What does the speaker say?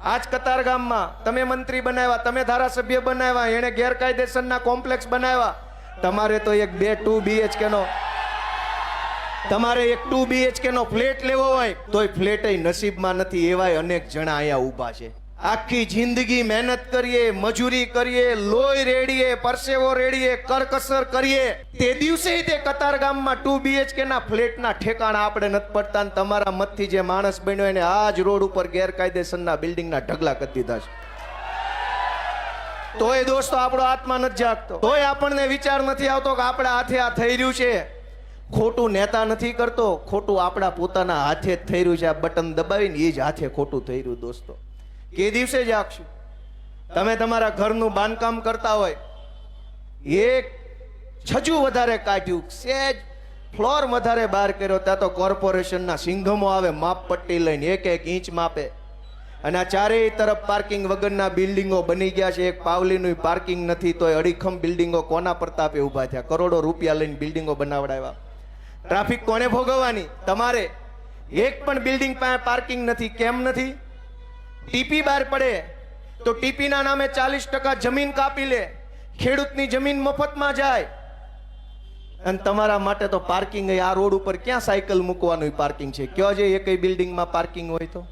આજ કતાર ગામમાં તમે મંત્રી બનાવ્યા, તમે ધારાસભ્ય બનાવ્યા, એણે ગેરકાયદેસરના કોમ્પ્લેક્સ બનાવ્યા. તમારે તો એક બે ટુ બીએચકે નો તમારે એક ટુ બીએચકે નો ફ્લેટ લેવો હોય, તોય ફ્લેટ નસીબમાં નથી, એવાય અનેક જણા અહીંયા ઊભા છે. આખી જિંદગી મહેનત કરીએ, મજૂરી કરીએ, લોહી રેડીએ, પરસેવો રેડીએ, કરકસર કરીએ. તે દિવસે તે કતાર ગામમાં ટુ બીએચકે ના ફ્લેટના ઠેકાણા આપણે નથી પડતા ને તમારા મતથી જે માણસ બન્યો એને આ જ રોડ ઉપર ગેરકાયદેસરના બિલ્ડિંગના ઢગલા કરી દીધા છે. તોય દોસ્તો આપણો આત્મા નથી જાગતો. તોય આપણને વિચાર નથી આવતો કે આપણા હાથે આ થઈ રહ્યું છે. ખોટું નેતા નથી કરતો, ખોટું આપણા પોતાના હાથે જ થઈ રહ્યું છે. આ બટન દબાવીને એ જ હાથે ખોટું થઈ રહ્યું દોસ્તો. કે દિવસે જાગશું તમે તમારા ઘરનું બાંધકામ કરતા હોય, એક છજુ વધારે કાઢ્યું, સેજ ફ્લોર વધારે બહાર કર્યો, ત્યાં તો કોર્પોરેશનના સિંઘમો આવે, માપ પટ્ટી લઈને એક એક ઇંચ માપે. અને આ ચારેય તરફ પાર્કિંગ વગરના બિલ્ડિંગો બની ગયા છે, એક પાવલીનું પાર્કિંગ નથી, તોય અડીખમ બિલ્ડિંગો કોના પ્રતાપે ઊભા થયા? કરોડો રૂપિયા લઈને બિલ્ડિંગો બનાવડાવ્યા. ટ્રાફિક કોને ભોગવવાની? તમારે. એક પણ બિલ્ડિંગ પાસે પાર્કિંગ નથી, કેમ નથી? ટીપી બહાર પડે, તો ટીપીના નામે ચાલીસ ટકા જમીન કાપી લે, ખેડૂતની જમીન મફતમાં જાય. અને તમારા માટે તો પાર્કિંગ આ રોડ ઉપર ક્યાં સાયકલ મૂકવાનું પાર્કિંગ છે? કયો જે એક બિલ્ડિંગમાં પાર્કિંગ હોય તો?